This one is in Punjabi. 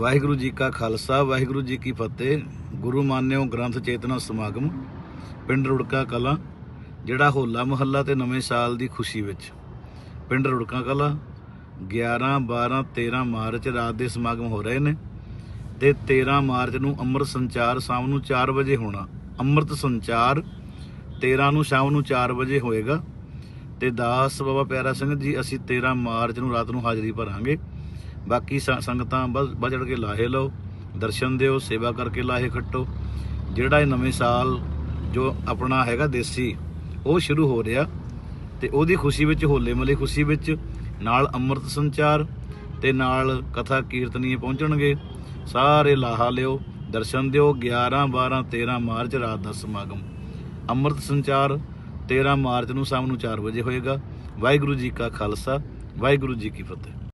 ਵਾਹਿਗੁਰੂ ਜੀ ਕਾ ਖਾਲਸਾ, ਵਾਹਿਗੁਰੂ ਜੀ ਕੀ ਫਤਿਹ। ਗੁਰੂ ਮਾਨਿਓ ਗ੍ਰੰਥ ਚੇਤਨਾ ਸਮਾਗਮ, ਪਿੰਡ ਰੁੜਕਾ ਕਲਾ, ਜਿਹੜਾ ਹੋਲਾ ਮਹੱਲਾ ਤੇ ਨਵੇਂ ਸਾਲ ਦੀ ਖੁਸ਼ੀ ਵਿੱਚ। ਪਿੰਡ ਰੁੜਕਾ ਕਲਾ 11 12 13 ਮਾਰਚ ਰਾਤ ਦੇ ਸਮਾਗਮ ਹੋ ਰਹੇ ਨੇ ਤੇ 13 ਮਾਰਚ ਨੂੰ ਅੰਮ੍ਰਿਤ ਸੰਚਾਰ ਸ਼ਾਮ ਨੂੰ 4 ਵਜੇ ਹੋਣਾ। ਅੰਮ੍ਰਿਤ ਸੰਚਾਰ 13 ਨੂੰ ਸ਼ਾਮ ਨੂੰ 4 ਵਜੇ ਹੋਏਗਾ। ਤੇ ਦਾਸ ਬਾਬਾ ਪਿਆਰਾ ਸਿੰਘ ਜੀ, ਅਸੀਂ 13 ਮਾਰਚ ਨੂੰ ਰਾਤ ਨੂੰ ਹਾਜ਼ਰੀ ਭਰਾਂਗੇ। ਬਾਕੀ ਸ- ਸੰਗਤਾਂ ਵੱਧ ਵੱਧ ਚੜ ਕੇ ਲਾਹੇ ਲਓ, ਦਰਸ਼ਨ ਦਿਓ, ਸੇਵਾ ਕਰਕੇ ਲਾਹੇ ਖੱਟੋ। ਜਿਹੜਾ ਇਹ ਨਵੇਂ ਸਾਲ ਜੋ ਆਪਣਾ ਹੈਗਾ ਦੇਸੀ, ਉਹ ਸ਼ੁਰੂ ਹੋ ਰਿਹਾ ਤੇ ਉਹਦੀ ਖੁਸ਼ੀ ਵਿੱਚ, ਹੋਲੇ ਮਲੇ ਖੁਸ਼ੀ ਵਿੱਚ ਨਾਲ ਅੰਮ੍ਰਿਤ ਸੰਚਾਰ ਤੇ ਨਾਲ ਕਥਾ ਕੀਰਤਨੀਏ ਪਹੁੰਚਣਗੇ। ਸਾਰੇ ਲਾਹਾ ਲਿਓ, ਦਰਸ਼ਨ ਦਿਓ 11 12 13 ਮਾਰਚ ਰਾਤ ਦਾ ਸਮਾਗਮ। ਅੰਮ੍ਰਿਤ ਸੰਚਾਰ 13 ਮਾਰਚ ਨੂੰ ਸ਼ਾਮ ਨੂੰ 4 ਵਜੇ ਹੋਏਗਾ। ਵਾਹਿਗੁਰੂ ਜੀ ਕਾ ਖਾਲਸਾ, ਵਾਹਿਗੁਰੂ ਜੀ ਕੀ ਫਤਿਹ।